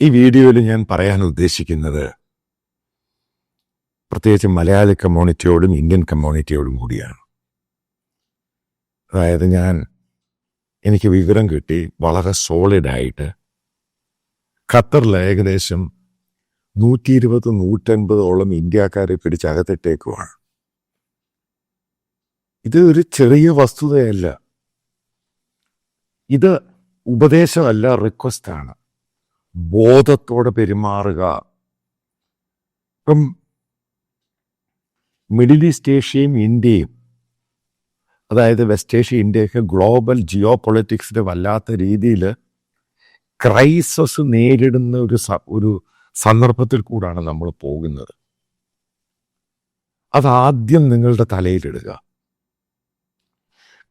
ഈ വീഡിയോയിൽ ഞാൻ പറയാൻ ഉദ്ദേശിക്കുന്നത് പ്രത്യേകിച്ച് മലയാളി കമ്മ്യൂണിറ്റിയോടും ഇന്ത്യൻ കമ്മ്യൂണിറ്റിയോടും കൂടിയാണ്. അതായത് ഞാൻ എനിക്ക് വിവരം കിട്ടി വളരെ സോളിഡായിട്ട് ഖത്തറിൽ ഏകദേശം നൂറ്റി ഇരുപത് നൂറ്റൻപതോളം ഇന്ത്യക്കാരെ പിടിച്ചകത്തിട്ടേക്കുവാണ് ഇത് ഒരു ചെറിയ വസ്തുതയല്ല. ഇത് ഉപദേശമല്ല റിക്വസ്റ്റാണ് ബോധത്തോടെ പെരുമാറുക. ഇപ്പം മിഡിൽ ഈസ്റ്റ് ഏഷ്യയും ഇന്ത്യയും അതായത് വെസ്റ്റ് ഏഷ്യ ഇന്ത്യയൊക്കെ ഗ്ലോബൽ ജിയോ പൊളിറ്റിക്സിന്റെ വല്ലാത്ത രീതിയിൽ ക്രൈസസ് നേരിടുന്ന ഒരു ഒരു സന്ദർഭത്തിൽ കൂടാണ് നമ്മൾ പോകുന്നത്. അതാദ്യം നിങ്ങളുടെ തലയിലിടുക.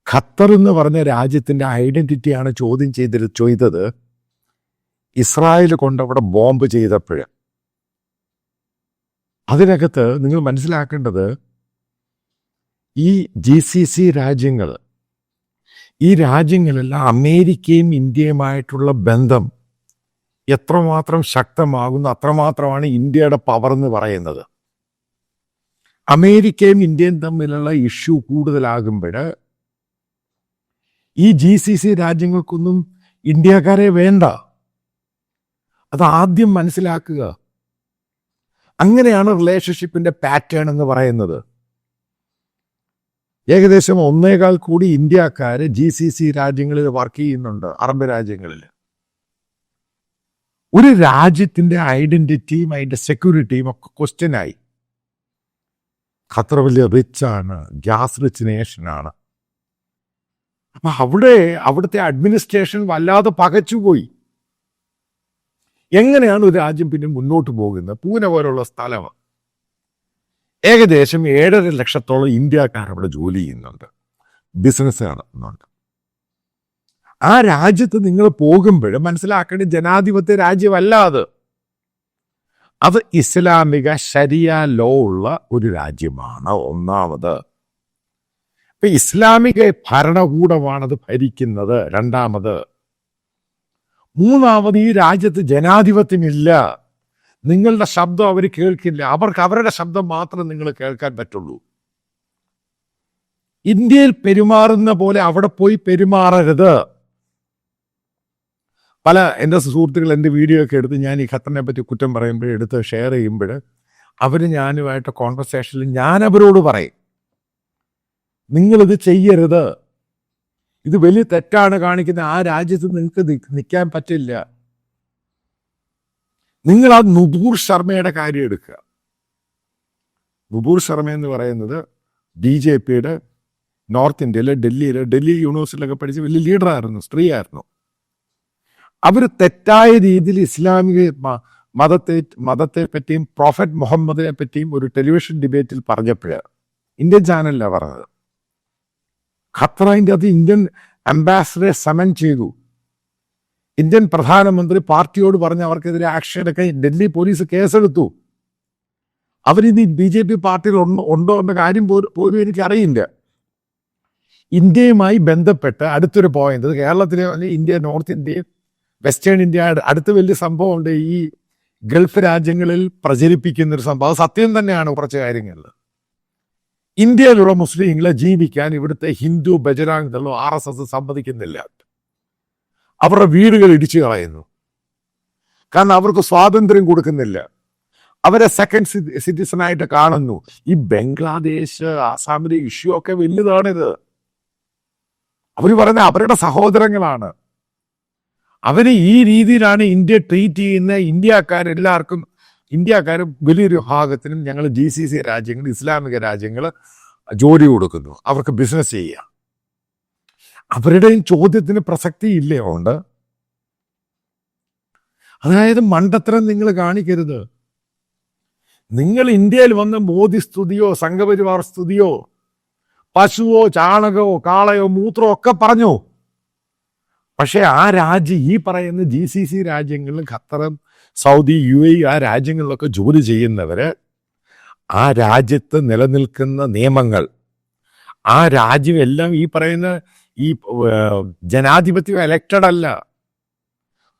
ഖത്തർ എന്ന് പറഞ്ഞ രാജ്യത്തിന്റെ ഐഡന്റിറ്റിയാണ് ചോദ്യം ചെയ്തിരുന്നത് ചെയ്തത്. ഇസ്രായേൽ കൊണ്ടവിടെ ബോംബ് ചെയ്തപ്പോഴ്. അതിനകത്ത് നിങ്ങൾ മനസ്സിലാക്കേണ്ടത് ഈ ജി സി സി രാജ്യങ്ങൾ ഈ രാജ്യങ്ങളെല്ലാം അമേരിക്കയും ഇന്ത്യയുമായിട്ടുള്ള ബന്ധം എത്രമാത്രം ശക്തമാകുന്ന അത്രമാത്രമാണ് ഇന്ത്യയുടെ പവർ എന്ന് പറയുന്നത്. അമേരിക്കയും ഇന്ത്യയും തമ്മിലുള്ള ഇഷ്യൂ കൂടുതലാകുമ്പോൾ ഈ ജി സി സി രാജ്യങ്ങൾക്കൊന്നും ഇന്ത്യക്കാരെ വേണ്ട. അത് ആദ്യം മനസ്സിലാക്കുക. അങ്ങനെയാണ് റിലേഷൻഷിപ്പിന്റെ പാറ്റേൺ എന്ന് പറയുന്നത്. ഏകദേശം ഒന്നേകാൽ കൂടി ഇന്ത്യക്കാർ ജി സി സി രാജ്യങ്ങളിൽ വർക്ക് ചെയ്യുന്നുണ്ട് അറബ് രാജ്യങ്ങളിൽ. ഒരു രാജ്യത്തിന്റെ ഐഡന്റിറ്റിയും അതിന്റെ സെക്യൂരിറ്റിയും ഒക്കെ ക്വസ്റ്റ്യൻ ആയി. ഖത്തർ വലിയ റിച്ച് ആണ് ഗ്യാസ് റിച്ച് നേഷനാണ് അപ്പൊ അവിടെ അവിടുത്തെ അഡ്മിനിസ്ട്രേഷൻ വല്ലാതെ പകച്ചുപോയി. എങ്ങനെയാണ് ഒരു രാജ്യം പിന്നെ മുന്നോട്ട് പോകുന്നത്? പൂനെ പോലുള്ള സ്ഥലം ഏകദേശം ഏഴര ലക്ഷത്തോളം ഇന്ത്യക്കാർ അവിടെ ജോലി ചെയ്യുന്നുണ്ട്. ബിസിനസ് നടത്തുന്നുണ്ട് ആ രാജ്യത്ത് നിങ്ങൾ പോകുമ്പോൾ മനസ്സിലാക്കേണ്ട ജനാധിപത്യ രാജ്യമല്ല അത്. അത് ഇസ്ലാമിക ശരിയ ലോ ഉള്ള ഒരു രാജ്യമാണ് ഒന്നാമത്. ഇപ്പൊ ഇസ്ലാമിക ഭരണകൂടമാണത് ഭരിക്കുന്നത്. രണ്ടാമത് മൂന്നാമത് ഈ രാജ്യത്ത് ജനാധിപത്യമില്ല. നിങ്ങളുടെ ശബ്ദം അവർ കേൾക്കില്ല. അവർക്ക് അവരുടെ ശബ്ദം മാത്രം നിങ്ങൾ കേൾക്കാൻ പറ്റുള്ളൂ. ഇന്ത്യയിൽ പെരുമാറുന്ന പോലെ അവിടെ പോയി പെരുമാറരുത്. പല എന്റെ സുഹൃത്തുക്കൾ എന്റെ വീഡിയോ ഒക്കെ എടുത്ത് ഞാൻ ഈ ഖത്തറിനെ പറ്റി കുറ്റം പറയുമ്പോൾ എടുത്ത് ഷെയർ ചെയ്യുമ്പോൾ അവർ ഞാനുമായിട്ട് കോൺവെർസേഷനിൽ ഞാൻ അവരോട് പറയും. നിങ്ങളിത് ചെയ്യരുത്. ഇത് വലിയ തെറ്റാണ് കാണിക്കുന്നത് ആ രാജ്യത്ത് നിങ്ങൾക്ക് നിൽക്കാൻ പറ്റില്ല. നിങ്ങൾ ആ നുപൂർ ശർമ്മയുടെ കാര്യം എടുക്കുക. നുപൂർ ശർമ്മ എന്ന് പറയുന്നത് ബി ജെ പിയുടെ നോർത്ത് ഇന്ത്യയിലെ ഡൽഹിയിലെ ഡൽഹി യൂണിവേഴ്സിറ്റിയിലൊക്കെ പഠിച്ച് വലിയ ലീഡറായിരുന്നു സ്ത്രീ ആയിരുന്നു അവർ തെറ്റായ രീതിയിൽ ഇസ്ലാമിക മതത്തെ മതത്തെ പറ്റിയും പ്രോഫറ്റ് മുഹമ്മദിനെ പറ്റിയും ഒരു ടെലിവിഷൻ ഡിബേറ്റിൽ പറഞ്ഞപ്പോഴ് ഇന്ത്യൻ ചാനലിലാണ് പറഞ്ഞത്. ഖത്തർ അതിന്റെ അത് ഇന്ത്യൻ അംബാസഡറെ സമൻ ചെയ്തു. ഇന്ത്യൻ പ്രധാനമന്ത്രി പാർട്ടിയോട് പറഞ്ഞ് അവർക്കെതിരെ ആക്ഷൻ എടുക്കാൻ ഡൽഹി പോലീസ് കേസെടുത്തു. അവരിന്ന് ബി ജെ പി പാർട്ടിയിൽ ഉണ്ടോ എന്ന കാര്യം പോലും എനിക്കറിയില്ല. ഇന്ത്യയുമായി ബന്ധപ്പെട്ട് അടുത്തൊരു പോയിന്റ് കേരളത്തിലെ ഇന്ത്യ നോർത്ത് ഇന്ത്യയും വെസ്റ്റേൺ ഇന്ത്യ അട്- അടുത്ത വലിയ സംഭവമുണ്ട് ഈ ഗൾഫ് രാജ്യങ്ങളിൽ പ്രചരിപ്പിക്കുന്ന ഒരു സംഭവം സത്യം തന്നെയാണ് കുറച്ച് കാര്യങ്ങളിൽ. ഇന്ത്യയിലുള്ള മുസ്ലിങ്ങളെ ജീവിക്കാൻ ഇവിടുത്തെ ഹിന്ദു ബജരാങ് ദളോ ആർ എസ് എസ് സമ്മതിക്കുന്നില്ല. അവരുടെ വീടുകൾ ഇടിച്ചു കളയുന്നു. കാരണം അവർക്ക് സ്വാതന്ത്ര്യം കൊടുക്കുന്നില്ല. അവരെ സെക്കൻഡ് സിറ്റിസൺ ആയിട്ട് കാണുന്നു. ഈ ബംഗ്ലാദേശ് ആസാമിലെ ഇഷ്യൂ ഒക്കെ വലുതാണിത്. അവർ പറയുന്നത് അവരുടെ സഹോദരങ്ങളാണ്. അവർ ഈ രീതിയിലാണ് ഇന്ത്യ ട്രീറ്റ് ചെയ്യുന്ന ഇന്ത്യക്കാരെല്ലാവർക്കും ഇന്ത്യക്കാർ വലിയൊരു ഭാഗത്തിനും ഞങ്ങൾ ജി സി സി രാജ്യങ്ങൾ ഇസ്ലാമിക രാജ്യങ്ങൾ ജോലി കൊടുക്കുന്നു. അവർക്ക് ബിസിനസ് ചെയ്യുക അവരുടെയും ചോദ്യത്തിന് പ്രസക്തി ഇല്ലേ ഉണ്ട്? അതായത് മണ്ടത്തരം നിങ്ങൾ കാണിക്കരുത്. നിങ്ങൾ ഇന്ത്യയിൽ വന്ന് മോദി സ്തുതിയോ സംഘപരിവാർ സ്തുതിയോ പശുവോ ചാണകമോ കാളയോ മൂത്രമോ ഒക്കെ പറഞ്ഞു. പക്ഷെ ആ രാജ്യം ഈ പറയുന്ന ജി സി സി രാജ്യങ്ങളിൽ ഖത്തറും സൗദി യു എ ആ രാജ്യങ്ങളിലൊക്കെ ജോലി ചെയ്യുന്നവർ ആ രാജ്യത്ത് നിലനിൽക്കുന്ന നിയമങ്ങൾ ആ രാജ്യം എല്ലാം ഈ പറയുന്ന ഈ ജനാധിപത്യം എലക്റ്റഡ് അല്ല.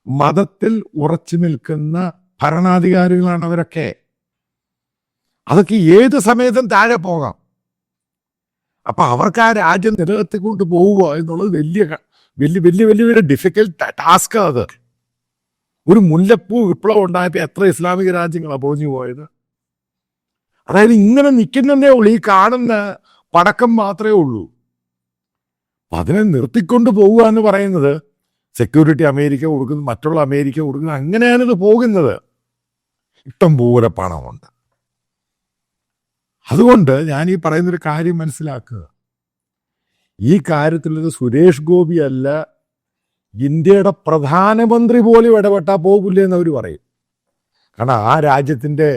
മതത്തിൽ ഉറച്ചു നിൽക്കുന്ന ഭരണാധികാരികളാണ് അവരൊക്കെ. അതൊക്കെ ഏത് സമയത്തും താഴെ പോകാം. അപ്പൊ അവർക്ക് ആ രാജ്യം നിലനിർത്തിക്കൊണ്ട് പോവുക എന്നുള്ളത് വലിയ വലിയ വലിയ വലിയ ഡിഫിക്കൽട്ട് ടാസ്ക് അത്. ഒരു മുല്ലപ്പൂ വിപ്ലവം ഉണ്ടായപ്പോൾ എത്ര ഇസ്ലാമിക രാജ്യങ്ങളാണ് പോഞ്ഞു പോയത്? അതായത് ഇങ്ങനെ നിൽക്കുന്നതേ ഉള്ളൂ. ഈ കാണുന്ന പടക്കം മാത്രമേ ഉള്ളൂ. അതിനെ നിർത്തിക്കൊണ്ട് പോവുക എന്ന് പറയുന്നത് സെക്യൂരിറ്റി അമേരിക്ക കൊടുക്കുന്നു മറ്റുള്ള അമേരിക്ക കൊടുക്കുന്നു അങ്ങനെയാണ് ഇത് പോകുന്നത്. ഇഷ്ടം പോലെ പണമുണ്ട്. അതുകൊണ്ട് ഞാൻ ഈ പറയുന്നൊരു കാര്യം മനസ്സിലാക്കുക. ഈ കാര്യത്തിൽ സുരേഷ് ഗോപി അല്ല ഇന്ത്യയുടെ പ്രധാനമന്ത്രി പോലും ഇടപെട്ടാൽ പോകില്ല എന്ന് അവർ പറയും. കാരണം ആ രാജ്യത്തിന്റെ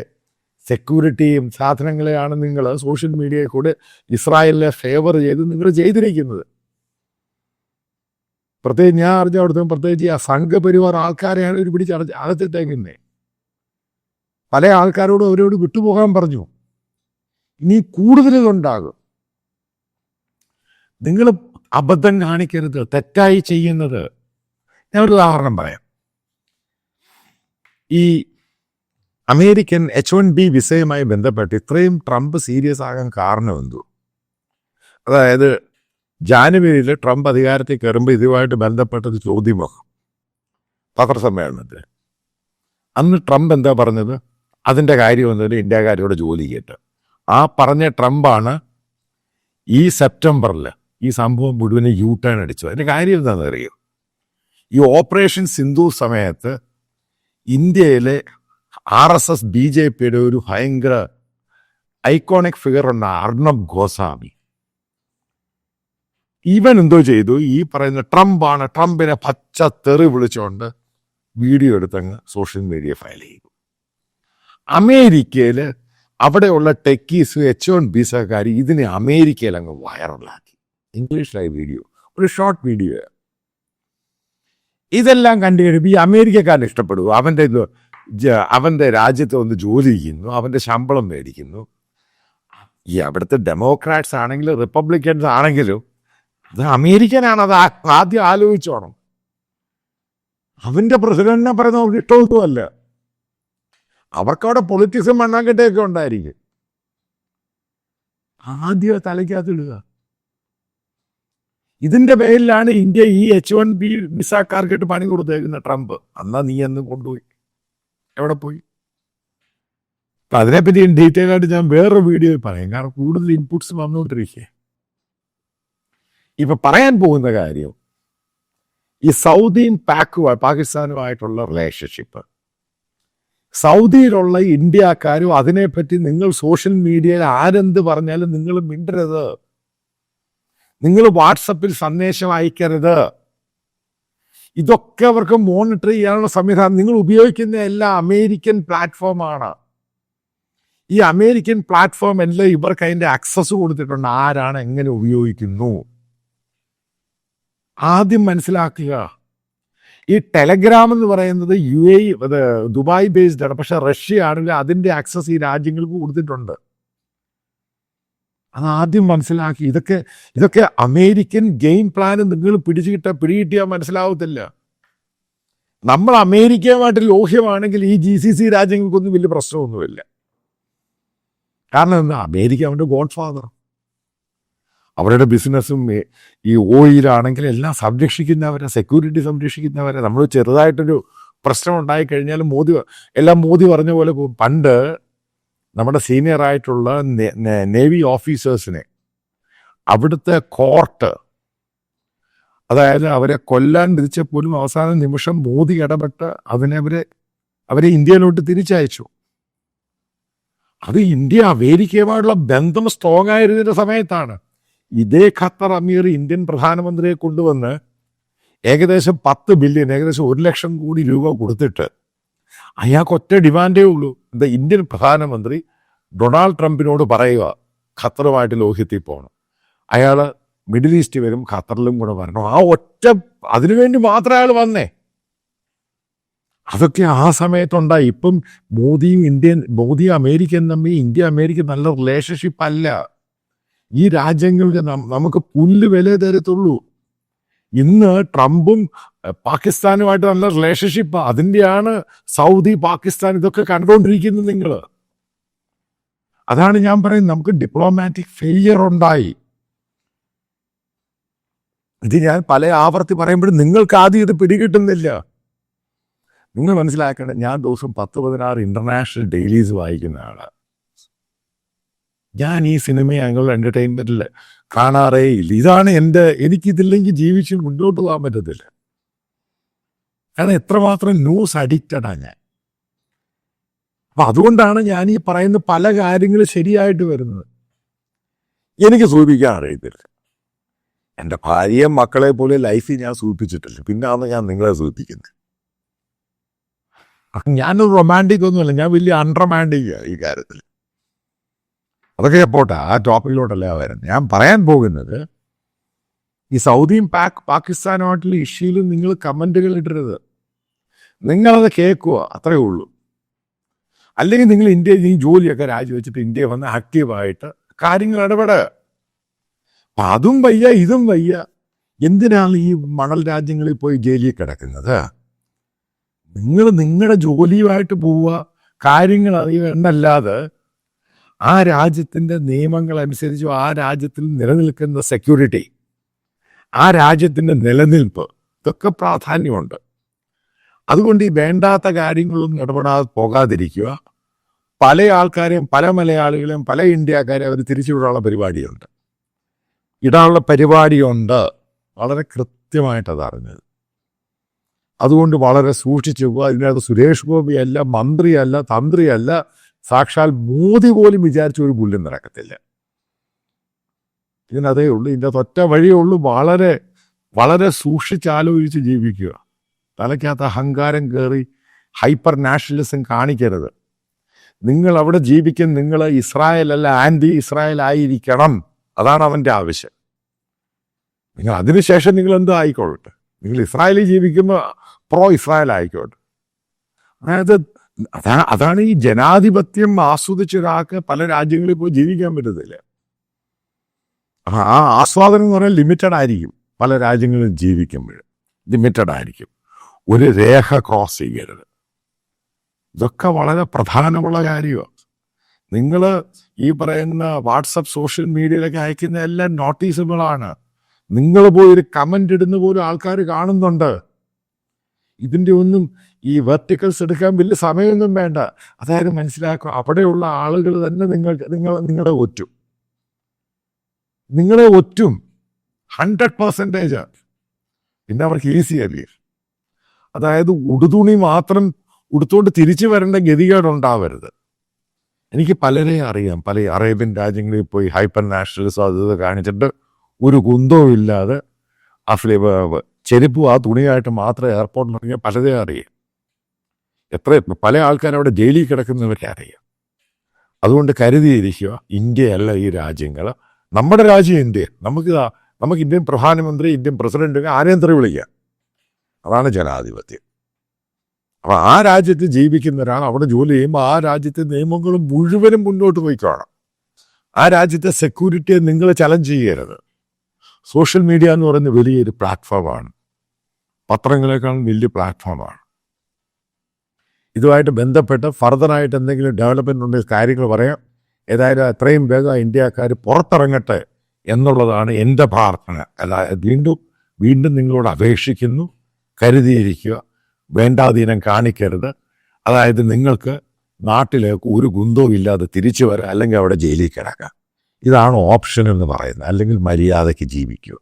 സെക്യൂരിറ്റിയും സാധനങ്ങളെയാണ് നിങ്ങൾ സോഷ്യൽ മീഡിയയിൽ കൂടെ ഇസ്രായേലിനെ ഫേവർ ചെയ്ത് നിങ്ങൾ ചെയ്തിരിക്കുന്നത്. പ്രത്യേകിച്ച് ഞാൻ അറിഞ്ഞ അവിടുത്തെ പ്രത്യേകിച്ച് ആ സംഘപരിവാർ ആൾക്കാരെയാണ് ഒരു പിടിച്ച് അടച്ച് അകത്തിട്ടേക്കുന്നത് പല ആൾക്കാരോടും അവരോട് വിട്ടുപോകാൻ പറഞ്ഞു. ഇനി കൂടുതൽ ഇതുണ്ടാകും നിങ്ങൾ അബദ്ധം കാണിക്കരുത്. തെറ്റായി ചെയ്യുന്നത് ഞാൻ ഒരു ഉദാഹരണം പറയാം. ഈ അമേരിക്കൻ എച്ച് വൺ ബി വിസയുമായി ബന്ധപ്പെട്ട് ഇത്രയും ട്രംപ് സീരിയസ് ആകാൻ കാരണം എന്തു? അതായത് ജാനുവരിയിൽ ട്രംപ് അധികാരത്തിൽ കയറുമ്പോൾ ഇതുമായിട്ട് ബന്ധപ്പെട്ടത് ചോദ്യമൊക്കെ. പത്രസമ്മേളനത്തിൽ അന്ന് ട്രംപ് എന്താ പറഞ്ഞത്? അതിന്റെ കാര്യം എന്നൊരു ഇന്ത്യക്കാരോട് ജോലി കേട്ട് ആ പറഞ്ഞ ട്രംപാണ് ഈ സെപ്റ്റംബറിൽ ഈ സംഭവം മുഴുവൻ യൂ ടേൺ അടിച്ചു അതിന്റെ കാര്യം എന്താണെന്ന് അറിയോ ഈ ഓപ്പറേഷൻ സിന്ധു സമയത്ത് ഇന്ത്യയിലെ R S S B J പിയുടെ ഒരു ഭയങ്കര ഐക്കോണിക് ഫിഗർ ഉണ്ട് അർണബ് ഗോസ്വാമി. ഇവൻ എന്തോ ചെയ്തു? ഈ പറയുന്ന ട്രംപാണ് ട്രംപിനെ പച്ച തെറി വിളിച്ചുകൊണ്ട് വീഡിയോ എടുത്തങ്ങ് സോഷ്യൽ മീഡിയ ഫയൽ ചെയ്തു. അമേരിക്കയിൽ അവിടെയുള്ള ടെക്കീസ് എച്ച് വൺ ബിസക്കാർ ഇതിനെ അമേരിക്കയിൽ അങ്ങ് വൈറലാക്കി ഇംഗ്ലീഷിലായി വീഡിയോ ഒരു ഷോർട്ട് വീഡിയോ ഇതെല്ലാം കണ്ടു കഴിയുമ്പോൾ ഈ അമേരിക്കക്കാരൻ ഇഷ്ടപ്പെടും അവന്റെ ഇത് അവന്റെ രാജ്യത്ത് വന്ന് ജോലി ചെയ്യുന്നു. അവന്റെ ശമ്പളം മേടിക്കുന്നു. ഈ അവിടുത്തെ ഡെമോക്രാറ്റ്സ് ആണെങ്കിലും റിപ്പബ്ലിക്കൻസ് ആണെങ്കിലും അത് അമേരിക്കനാണ്. അത് ആദ്യം ആലോചിച്ചോണം അവന്റെ പ്രസിഡന്റിനെ പറയുന്ന അവർക്ക് ഇഷ്ടമൊന്നുമല്ല. അവർക്കവിടെ പൊളിറ്റിക്സും മണ്ണാങ്കട്ടയൊക്കെ ഉണ്ടായിരിക്കും. ആദ്യം തലയ്ക്കകത്തിടുക ഇതിന്റെ പേരിലാണ് ഇന്ത്യ ഈ എച്ച് വൺ ബി വിസാക്കാർക്കിട്ട് പണി കൊടുത്തേക്കുന്ന ട്രംപ്. അന്നാ നീ എന്ന് കൊണ്ടുപോയി. എവിടെ പോയി? അപ്പൊ അതിനെപ്പറ്റി ഡീറ്റെയിൽ ആയിട്ട് ഞാൻ വേറൊരു വീഡിയോയിൽ പറയാം. കാരണം കൂടുതൽ ഇൻപുട്സ് വന്നുകൊണ്ടിരിക്കേ ഇപ്പൊ പറയാൻ പോകുന്ന കാര്യം ഈ സൗദിയും പാക്കുമായി പാകിസ്ഥാനുമായിട്ടുള്ള റിലേഷൻഷിപ്പ് സൗദിയിലുള്ള ഇന്ത്യക്കാരും അതിനെപ്പറ്റി നിങ്ങൾ സോഷ്യൽ മീഡിയയിൽ ആരെന്ത് പറഞ്ഞാലും നിങ്ങൾ മിണ്ടരുത്. നിങ്ങൾ വാട്സപ്പിൽ സന്ദേശം അയക്കരുത്. ഇതൊക്കെ അവർക്ക് മോണിറ്റർ ചെയ്യാനുള്ള സംവിധാനം. നിങ്ങൾ ഉപയോഗിക്കുന്ന എല്ലാ അമേരിക്കൻ പ്ലാറ്റ്ഫോമാണ് ഈ അമേരിക്കൻ പ്ലാറ്റ്ഫോം എല്ലാം ഇവർക്ക് അതിന്റെ ആക്സസ് കൊടുത്തിട്ടുണ്ട്. ആരാണ് എങ്ങനെ ഉപയോഗിക്കുന്നു? ആദ്യം മനസ്സിലാക്കുക. ഈ ടെലഗ്രാം എന്ന് പറയുന്നത് യു എ ദുബായ് ബേസ്ഡ് ആണ്. പക്ഷെ റഷ്യ ആണെങ്കിൽ അതിന്റെ ആക്സസ് ഈ രാജ്യങ്ങൾക്ക് കൊടുത്തിട്ടുണ്ട്. അത് ആദ്യം മനസ്സിലാക്കി. ഇതൊക്കെ ഇതൊക്കെ അമേരിക്കൻ ഗെയിം പ്ലാൻ നിങ്ങൾ പിടിച്ചു കിട്ടാൻ പിടികിട്ടിയാൽ മനസ്സിലാവത്തില്ല. നമ്മൾ അമേരിക്കയുമായിട്ട് ലോഹ്യമാണെങ്കിൽ ഈ ജി സി സി രാജ്യങ്ങൾക്കൊന്നും വലിയ പ്രശ്നമൊന്നുമില്ല. കാരണം എന്താ? അമേരിക്ക അവന്റെ ഗോഡ് ഫാദർ അവരുടെ ബിസിനസ്സും ഈ- ഈ ഓയിലാണെങ്കിൽ എല്ലാം സംരക്ഷിക്കുന്നവരെ സെക്യൂരിറ്റി സംരക്ഷിക്കുന്നവരെ. നമ്മൾ ചെറുതായിട്ടൊരു പ്രശ്നം ഉണ്ടായി കഴിഞ്ഞാൽ മോദി എല്ലാം മോദി പറഞ്ഞ പോലെ പണ്ട് നമ്മുടെ സീനിയർ ആയിട്ടുള്ള നേവി ഓഫീസേഴ്സിനെ അവിടുത്തെ കോർട്ട് അതായത് അവരെ കൊല്ലാൻ വിധിച്ചപ്പോലും അവസാന നിമിഷം മോദി ഇടപെട്ട് അതിനെ അവരെ ഇന്ത്യയിലോട്ട് തിരിച്ചയച്ചു. അത് ഇന്ത്യ അമേരിക്കയുമായുള്ള ബന്ധം സ്ട്രോങ് ആയിരുന്നതിന്റെ സമയത്താണ്. ഇതേ ഖത്തർ അമീർ ഇന്ത്യൻ പ്രധാനമന്ത്രിയെ കൊണ്ടുവന്ന് ഏകദേശം പത്ത് ബില്യൺ ഏകദേശം ഒരു ലക്ഷം കോടി രൂപ കൊടുത്തിട്ട് അയാൾക്ക് ഒറ്റ ഡിമാൻഡേ ഉള്ളൂ. എന്താ ഇന്ത്യൻ പ്രധാനമന്ത്രി ഡൊണാൾഡ് ട്രംപിനോട് പറയുക ഖത്തറുമായിട്ട് ലോഹ്യത്തിൽ പോകണം. അയാൾ മിഡിൽ ഈസ്റ്റ് വരും ഖത്തറിലും കൂടെ വരണം. ആ ഒറ്റ അതിനുവേണ്ടി മാത്രം അയാൾ വന്നേ. അതൊക്കെ ആ സമയത്തുണ്ടായി. ഇപ്പം മോദിയും ഇന്ത്യൻ മോദി അമേരിക്കൻ തമ്മിൽ ഇന്ത്യ അമേരിക്ക നല്ല റിലേഷൻഷിപ്പ് അല്ല. ഈ രാജ്യങ്ങളുടെ നമുക്ക് പുല്ല് വില തരത്തുള്ളൂ. ഇന്ന് ട്രംപും പാകിസ്ഥാനുമായിട്ട് നല്ല റിലേഷൻഷിപ്പ് അതിന്റെയാണ് സൗദി പാകിസ്ഥാൻ ഇതൊക്കെ കണ്ടുകൊണ്ടിരിക്കുന്നത് നിങ്ങൾ അതാണ് ഞാൻ പറയുന്നത്. നമുക്ക് ഡിപ്ലോമാറ്റിക് ഫെയിലിയർ ഉണ്ടായി. ഇത് ഞാൻ പല ആവർത്തി പറയുമ്പോഴും നിങ്ങൾക്ക് ആദ്യം ഇത് പിടികിട്ടുന്നില്ല. നിങ്ങൾ മനസ്സിലാക്കേണ്ട ഞാൻ ദിവസം പത്ത് പതിനാറ് ഇന്റർനാഷണൽ ഡെയിലീസ് വായിക്കുന്ന ആളാണ് ഞാൻ ഈ സിനിമ ഞങ്ങൾ എന്റർടൈൻമെന്റിൽ കാണാറേ ഇല്ല ഇതാണ് എന്റെ എനിക്കിതില്ലെങ്കിൽ ജീവിച്ച് മുന്നോട്ട് പോകാൻ പറ്റത്തില്ല. കാരണം എത്രമാത്രം ന്യൂസ് അഡിക്റ്റഡാണ് ഞാൻ. അപ്പം അതുകൊണ്ടാണ് ഞാൻ ഈ പറയുന്ന പല കാര്യങ്ങളും ശരിയായിട്ട് വരുന്നത്. എനിക്ക് സൂചിപ്പിക്കാൻ അറിയത്തില്ല. എന്റെ ഭാര്യയെ മക്കളെ പോലെ ലൈഫ് ഞാൻ സൂചിപ്പിച്ചിട്ടില്ല. പിന്നാണ് ഞാൻ നിങ്ങളെ സൂചിപ്പിക്കുന്നത്. ഞാനൊരു റൊമാന്റിക് ഒന്നുമല്ല. ഞാൻ വലിയ അൺറൊമാന്റിക്കാണ് ഈ കാര്യത്തിൽ അതൊക്കെ പോട്ടെ ആ ടോപ്പിക്കിലോട്ടല്ല വരുന്നത്. ഞാൻ പറയാൻ പോകുന്നത് ഈ സൗദിയും പാക് പാകിസ്ഥാനുമായിട്ടുള്ള ഇഷ്യൂയിൽ നിങ്ങൾ കമന്റുകൾ ഇടരുത്. നിങ്ങളത് കേൾക്കുക അത്രയേ ഉള്ളൂ. അല്ലെങ്കിൽ നിങ്ങൾ ഇന്ത്യയിൽ ഈ ജോലിയൊക്കെ രാജിവെച്ചിട്ട് ഇന്ത്യ വന്ന് ആക്റ്റീവായിട്ട് കാര്യങ്ങൾ ഇടപെടുക അപ്പം അതും വയ്യ ഇതും വയ്യ. എന്തിനാണ് ഈ മണൽ രാജ്യങ്ങളിൽ പോയി ജയിലിൽ കിടക്കുന്നത്? നിങ്ങൾ നിങ്ങളുടെ ജോലിയുമായിട്ട് പോവുക കാര്യങ്ങൾ അറിയുക എന്നല്ലാതെ ആ രാജ്യത്തിന്റെ നിയമങ്ങൾ അനുസരിച്ച് ആ രാജ്യത്തിൽ നിലനിൽക്കുന്ന സെക്യൂരിറ്റി ആ രാജ്യത്തിന്റെ നിലനിൽപ്പ് ഇതൊക്കെ പ്രാധാന്യമുണ്ട്. അതുകൊണ്ട് ഈ വേണ്ടാത്ത കാര്യങ്ങളൊന്നും ഇടപെടാതെ പോകാതിരിക്കുക. പല ആൾക്കാരെയും പല മലയാളികളെയും പല ഇന്ത്യക്കാരെയും അവർ തിരിച്ചുവിടാനുള്ള പരിപാടിയുണ്ട്. ഇടാനുള്ള പരിപാടിയുണ്ട്. വളരെ കൃത്യമായിട്ട് അതറിഞ്ഞത് അതുകൊണ്ട് വളരെ സൂക്ഷിച്ചു പോകുക ഇതിനകത്ത് സുരേഷ് ഗോപിയല്ല മന്ത്രിയല്ല തന്ത്രിയല്ല സാക്ഷാൽ മോദി പോലും വിചാരിച്ച ഒരു പുല്ലും നടക്കത്തില്ല. ഇതിനതേ ഉള്ളൂ. ഇതിന്റെ ഒറ്റ വഴിയേ ഉള്ളൂ. വളരെ വളരെ സൂക്ഷിച്ചാലോചിച്ച് ജീവിക്കുക. തലയ്ക്കകത്ത് അഹങ്കാരം കയറി ഹൈപ്പർ നാഷണലിസം കാണിക്കരുത്. നിങ്ങൾ അവിടെ ജീവിക്കും നിങ്ങൾ ഇസ്രായേൽ അല്ല ആന്റി ഇസ്രായേൽ ആയിരിക്കണം. അതാണ് അവന്റെ ആവശ്യം. നിങ്ങൾ അതിനുശേഷം നിങ്ങൾ എന്തോ ആയിക്കോളട്ടെ നിങ്ങൾ ഇസ്രായേലിൽ ജീവിക്കുമ്പോൾ പ്രോ ഇസ്രായേൽ ആയിക്കോട്ടെ. അതായത് അതാ അതാണ് ഈ ജനാധിപത്യം ആസ്വദിച്ച ഒരാൾക്ക് പല രാജ്യങ്ങളിൽ പോയി ജീവിക്കാൻ പറ്റത്തില്ല. ആ ആസ്വാദനം എന്ന് പറഞ്ഞാൽ ലിമിറ്റഡ് ആയിരിക്കും. പല രാജ്യങ്ങളിലും ജീവിക്കുമ്പോൾ ലിമിറ്റഡ് ആയിരിക്കും. ഒരു രേഖ ക്രോസ് ചെയ്യരുത്. ഇതൊക്കെ വളരെ പ്രധാനമുള്ള കാര്യമാണ് നിങ്ങൾ ഈ പറയുന്ന വാട്സപ്പ് സോഷ്യൽ മീഡിയയിലൊക്കെ അയക്കുന്ന എല്ലാം നോട്ടീസബിളാണ് നിങ്ങൾ പോയി ഒരു കമന്റ് ഇടുന്ന പോലും ആൾക്കാർ കാണുന്നുണ്ട്. ഇതിന്റെ ഒന്നും ഈ വെർട്ടിക്കൽസ് എടുക്കാൻ വലിയ സമയമൊന്നും വേണ്ട. അതായത് മനസ്സിലാക്കുക അവിടെയുള്ള ആളുകൾ തന്നെ നിങ്ങൾ നിങ്ങൾ നിങ്ങളെ ഒറ്റും. നിങ്ങളെ ഒറ്റും. ഹൺഡ്രഡ് പെർസെന്റേജ് പിന്നെ അവർക്ക് ഈസി അല്ലേ? അതായത് ഉടുതുണി മാത്രം ഉടുത്തുകൊണ്ട് തിരിച്ചു വരേണ്ട ഗതികേടുണ്ടാവരുത്. എനിക്ക് പലരെ അറിയാം. പല അറേബ്യൻ രാജ്യങ്ങളിൽ പോയി ഹൈപ്പർ നാഷണലിസം അത് കാണിച്ചിട്ട് ഒരു കുന്തവും ഇല്ലാതെ ആ ഫ്ലേവ ചെരുപ്പും ആ തുണിയായിട്ട് മാത്രം എയർപോർട്ടിൽ ഇറങ്ങിയ പലരെ അറിയാം. എത്ര പല ആൾക്കാരും അവിടെ ജയിലിൽ കിടക്കുന്നവരെ അറിയാം. അതുകൊണ്ട് കരുതിയിരിക്കുക ഇന്ത്യയല്ല ഈ രാജ്യങ്ങൾ. നമ്മുടെ രാജ്യം ഇന്ത്യ. നമുക്ക് നമുക്ക് ഇന്ത്യൻ പ്രധാനമന്ത്രി ഇന്ത്യൻ പ്രസിഡന്റ് ആരെയും തറി വിളിക്കുക അതാണ് ജനാധിപത്യം. അപ്പം ആ രാജ്യത്ത് ജീവിക്കുന്ന ഒരാൾ അവിടെ ജോലി ചെയ്യുമ്പോൾ ആ രാജ്യത്തെ നിയമങ്ങളും മുഴുവനും മുന്നോട്ട് പോയിക്കോണം ആ രാജ്യത്തെ സെക്യൂരിറ്റിയെ നിങ്ങൾ ചലഞ്ച് ചെയ്യരുത്. സോഷ്യൽ മീഡിയ എന്ന് പറയുന്ന വലിയൊരു പ്ലാറ്റ്ഫോമാണ് പത്രങ്ങളെക്കാളും വലിയ പ്ലാറ്റ്ഫോമാണ് ഇതുമായിട്ട് ബന്ധപ്പെട്ട് ഫർദറായിട്ട് എന്തെങ്കിലും ഡെവലപ്മെന്റ് ഉണ്ടെങ്കിൽ കാര്യങ്ങൾ പറയാം. ഏതായാലും എത്രയും വേഗം ഇന്ത്യക്കാർ പുറത്തിറങ്ങട്ടെ എന്നുള്ളതാണ് എന്റെ പ്രാർത്ഥന. അതായത് വീണ്ടും വീണ്ടും നിങ്ങളോട് അപേക്ഷിക്കുന്നു കരുതിയിരിക്കുക. വേണ്ടാധീനം കാണിക്കരുത്. അതായത് നിങ്ങൾക്ക് നാട്ടിലേക്ക് ഒരു ഗുന്തവും ഇല്ലാതെ തിരിച്ചു വരാം അല്ലെങ്കിൽ അവിടെ ജയിലിൽ കിടക്കാം. ഇതാണ് ഓപ്ഷൻ എന്ന് പറയുന്നത്. അല്ലെങ്കിൽ മര്യാദയ്ക്ക് ജീവിക്കുക.